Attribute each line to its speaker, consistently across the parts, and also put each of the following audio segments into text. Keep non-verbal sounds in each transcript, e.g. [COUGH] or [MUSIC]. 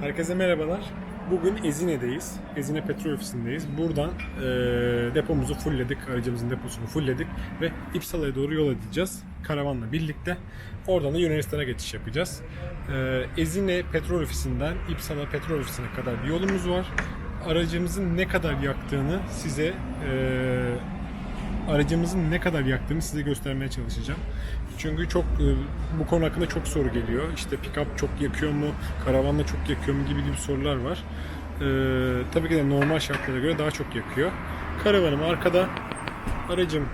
Speaker 1: Herkese merhabalar. Bugün Ezine'deyiz. Ezine Petrol Ofisi'ndeyiz. Buradan eee, depomuzu fullledik, aracımızın deposunu fullledik ve İpsala'ya doğru yol edeceğiz. Karavanla birlikte. Oradan da Yunanistan'a geçiş yapacağız. Eee, Ezine Petrol Ofisi'nden İpsala Petrol Ofisi'ne kadar bir yolumuz var. Aracımızın ne kadar yaktığını size eee aracımızın ne kadar yaktığını size göstermeye çalışacağım. Çünkü çok e, bu konu hakkında çok soru geliyor. İşte pick-up çok yakıyor mu, karavanla çok yakıyor mu gibi gibi sorular var. Ee, tabii ki de normal şartlara göre daha çok yakıyor. Karavanım arkada, aracım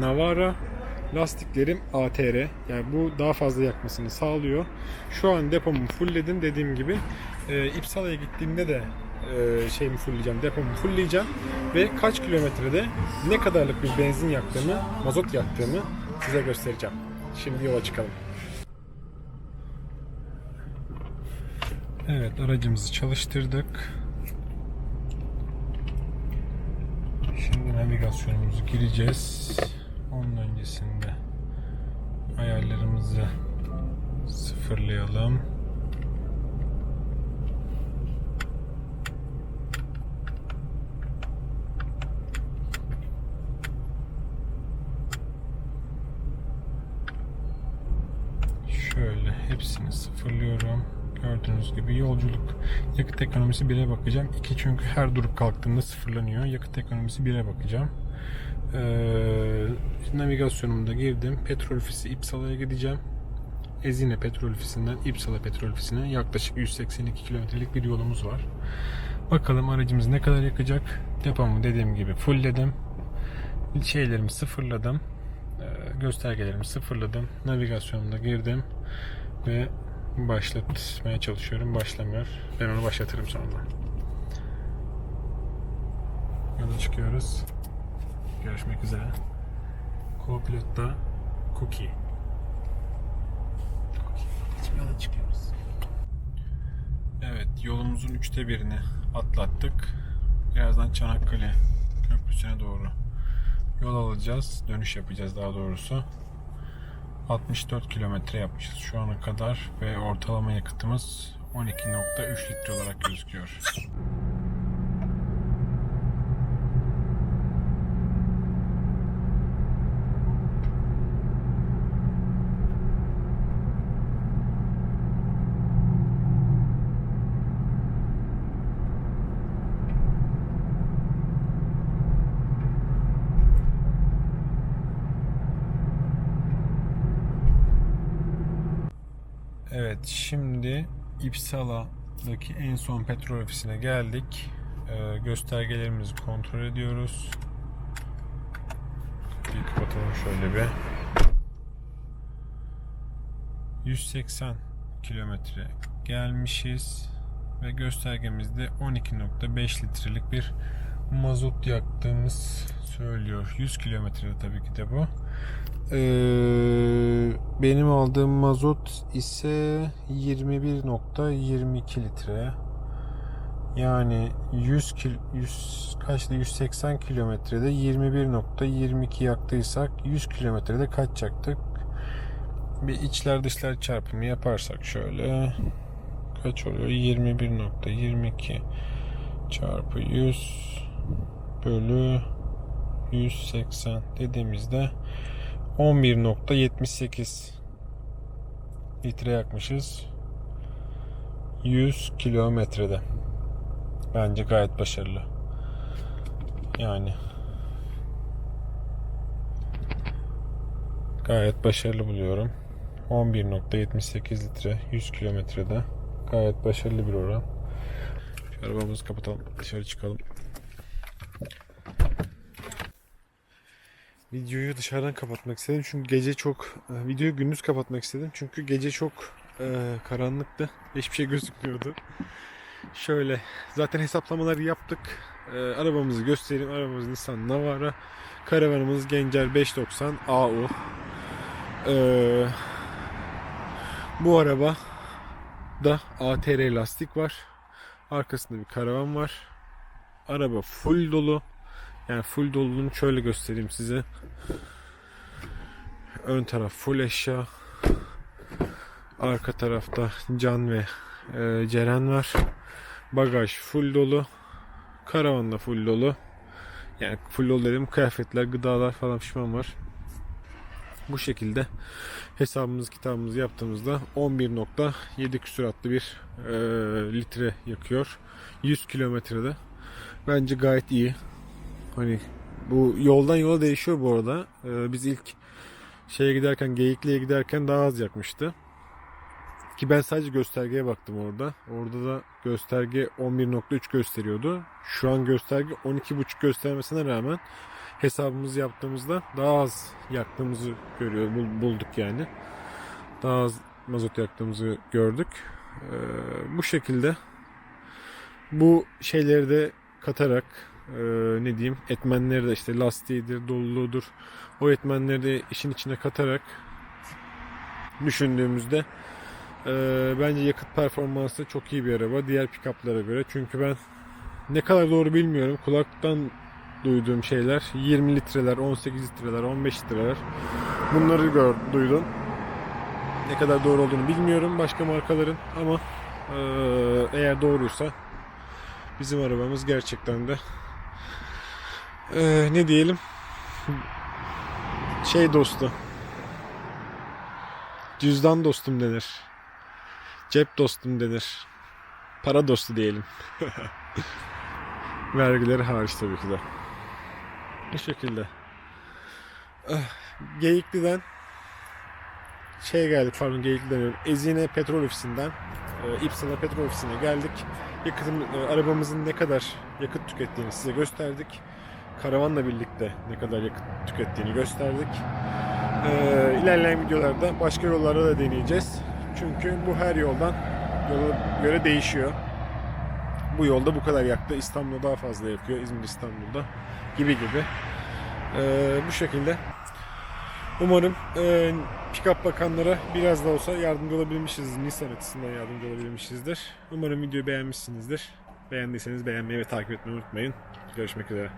Speaker 1: Navara, lastiklerim ATR. Yani bu daha fazla yakmasını sağlıyor. Şu an depomu fullledim dediğim gibi. E, İpsala'ya gittiğimde de e, şeyimi fullleyeceğim, depomu fullleyeceğim ve kaç kilometrede ne kadarlık bir benzin yaktığımı, mazot yaktığımı size göstereceğim. Şimdi yola çıkalım. Evet, aracımızı çalıştırdık. Şimdi navigasyonumuzu gireceğiz. Onun öncesinde ayarlarımızı sıfırlayalım. Şöyle hepsini sıfırlıyorum. Gördüğünüz gibi yolculuk yakıt ekonomisi 1'e bakacağım. 2 çünkü her durup kalktığımda sıfırlanıyor. Yakıt ekonomisi 1'e bakacağım. Ee, navigasyonumda girdim. Petrol ofisi İpsala'ya gideceğim. Ezine petrol ofisinden İpsala petrol ofisine yaklaşık 182 kilometrelik bir yolumuz var. Bakalım aracımız ne kadar yakacak. Depomu dediğim gibi fullledim. Şeylerimi sıfırladım. Göstergelerimi sıfırladım. Navigasyonuna girdim ve başlatmaya çalışıyorum. Başlamıyor. Ben onu başlatırım sonra. Yola çıkıyoruz. Görüşmek üzere. Co-pilot'ta Cookie. Cookie. Yola çıkıyoruz. Evet, yolumuzun üçte birini atlattık. Birazdan Çanakkale Köprüsü'ne doğru yol alacağız. Dönüş yapacağız daha doğrusu. 64 kilometre yapmışız şu ana kadar ve ortalama yakıtımız 12.3 litre olarak gözüküyor. Evet şimdi İpsala'daki en son petrol ofisine geldik. Ee, göstergelerimizi kontrol ediyoruz. Kapıyı kapatalım şöyle bir. 180 kilometre gelmişiz ve göstergemizde 12.5 litrelik bir mazot yaktığımız söylüyor. 100 kilometrede tabii ki de bu. Ee, benim aldığım mazot ise 21.22 litre. Yani 100 kil 100 kaçtı 180 kilometrede 21.22 yaktıysak 100 kilometrede kaç yaktık? Bir içler dışlar çarpımı yaparsak şöyle kaç oluyor? 21.22 çarpı 100 bölü 180 dediğimizde 11.78 litre yakmışız. 100 kilometrede. Bence gayet başarılı. Yani gayet başarılı buluyorum. 11.78 litre 100 kilometrede. Gayet başarılı bir oran. Arabamızı kapatalım. Dışarı çıkalım. Videoyu dışarıdan kapatmak istedim çünkü gece çok e, videoyu gündüz kapatmak istedim çünkü gece çok e, karanlıktı hiçbir şey gözükmüyordu. Şöyle zaten hesaplamaları yaptık. E, arabamızı göstereyim. Arabamız Nissan Navara. Karavanımız Gencer 590 AU. E, bu araba da ATR lastik var. Arkasında bir karavan var. Araba full dolu. Yani full doluluğunu şöyle göstereyim size. Ön taraf full eşya. Arka tarafta can ve Ee, Ceren var. Bagaj full dolu. Karavan da full dolu. Yani full dolu dedim kıyafetler, gıdalar falan pişman var. Bu şekilde hesabımız kitabımızı yaptığımızda 11.7 küsuratlı bir e, litre yakıyor. 100 kilometrede. Bence gayet iyi. Hani bu yoldan yola değişiyor bu arada. Ee, biz ilk şeye giderken Geyikli'ye giderken daha az yakmıştı. Ki ben sadece göstergeye baktım orada. Orada da gösterge 11.3 gösteriyordu. Şu an gösterge 12.5 göstermesine rağmen hesabımızı yaptığımızda daha az yaktığımızı görüyor bul- bulduk yani. Daha az mazot yaktığımızı gördük. Ee, bu şekilde bu şeyleri de katarak e, ne diyeyim etmenleri de işte lastiğidir, doluluğudur o etmenleri de işin içine katarak düşündüğümüzde e, bence yakıt performansı çok iyi bir araba diğer pick-up'lara göre. Çünkü ben ne kadar doğru bilmiyorum. Kulaktan duyduğum şeyler 20 litreler, 18 litreler, 15 litreler bunları gör, duydum. Ne kadar doğru olduğunu bilmiyorum başka markaların ama e, eğer doğruysa bizim arabamız gerçekten de e, ne diyelim şey dostu. Cüzdan dostum denir. Cep dostum denir. Para dostu diyelim. [LAUGHS] Vergileri hariç tabii ki de. Bu şekilde. Ah, Geyikli'den şey geldik pardon Geyikli'den Ezine Petrol Ofisi'nden e, İpsala Petrol Ofisi'ne geldik. Yakıtın, e, arabamızın ne kadar yakıt tükettiğini size gösterdik. Karavanla birlikte ne kadar yakıt tükettiğini gösterdik. E, ilerleyen videolarda başka yollarda da deneyeceğiz. Çünkü bu her yoldan yola göre değişiyor. Bu yolda bu kadar yaktı. İstanbul'da daha fazla yakıyor. İzmir İstanbul'da gibi gibi. E, bu şekilde Umarım e, pick-up bakanlara biraz da olsa yardımcı olabilmişizdir. Nissan açısından yardımcı olabilmişizdir. Umarım videoyu beğenmişsinizdir. Beğendiyseniz beğenmeyi ve takip etmeyi unutmayın. Görüşmek üzere.